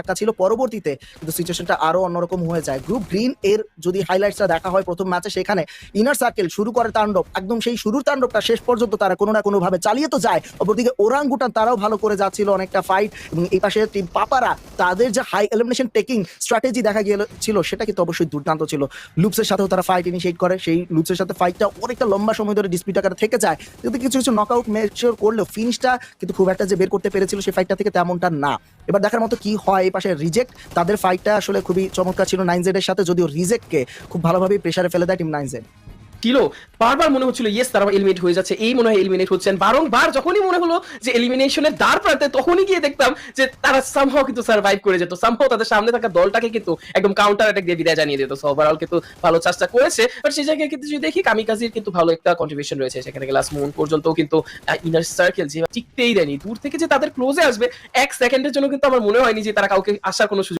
ধাক্কা ছিল পরবর্তীতে, কিন্তু সিচুয়েশনটা আরও অন্যরকম হয়ে যায়। গ্রুপ গ্রিন এর যদি হাইলাইটসটা দেখা হয় প্রথম ম্যাচে সেখানে ইনার সার্কেল শুরু করে তাণ্ডব। একদম সেই শুরুর তাণ্ডবটা শেষ পর্যন্ত তারা কোনো না কোনো ভাবে চালিয়ে তো যায়। অপরদিকে ওরাঙ্গুটান তারাও ভালো করে যাচ্ছিল অনেকটা ফাইট এবং এই পাশে টিম পাপারা তাদের যে হাই এলিমিনেশন টেকিং স্ট্র্যাটেজি দেখা গেল ছিল সেটা কিন্তু অবশ্যই দুর্দান্ত ছিল। লুপসের সাথেও তারা ফাইট ইনিশিয়েট করে। সেই লুপসের সাথে ফাইটটা অনেকটা লম্বা সময় ধরে ডিসপিউট আকারে থেকে যায়। কিন্তু কিছু কিছু নকআউট মেচিওর করলেও ফিনিশটা কিন্তু খুব একটা যে বের করতে পেরেছিল সেই ফাইটটা থেকে তেমনটা না। এবার দেখার মতো কি হয় এই পাশে রিজেক্ট? তাদের ফাইটটা আসলে খুবই চমৎকার ছিল নাইন জেডের সাথে, যদিও রিজেক্টকে খুব ভালোভাবে প্রেশারে ফেলে দেয় টিম নাইন জেড ছিল বারবার মনে হচ্ছিল ইয়েস তারা এলিমিনেট হয়ে যাচ্ছে। এই মনে হয় এলিমিনেট হচ্ছেন। বারংবার যখনই মনে হলো যে এলিমিনেশনের দ্বার প্রান্তে, তখনই গিয়ে দেখতাম যে তারা সামহাও কিন্তু সার্ভাইভ করে যেত। সামহাও তাদের সামনে থাকা দলটাকে কিন্তু একদম কাউন্টার অ্যাটাক দিয়ে বিদায় জানিয়ে দিত। ওভারঅল কিন্তু ভালো চেষ্টা করেছে। বাট সেই জায়গায় কিন্তু যদি দেখি, কামিকাজির কিন্তু ভালো একটা কন্ট্রিবিউশন রয়েছে। সেখানে গ্লাস মুন পর্যন্ত কিন্তু ইনার সার্কেল যে টিকতেই দেয়নি। দূর থেকে যে তাদের ক্লোজে আসবে, এক সেকেন্ডের জন্য কিন্তু আমার মনে হয়নি যে তারা কাউকে আসার কোনো সুযোগ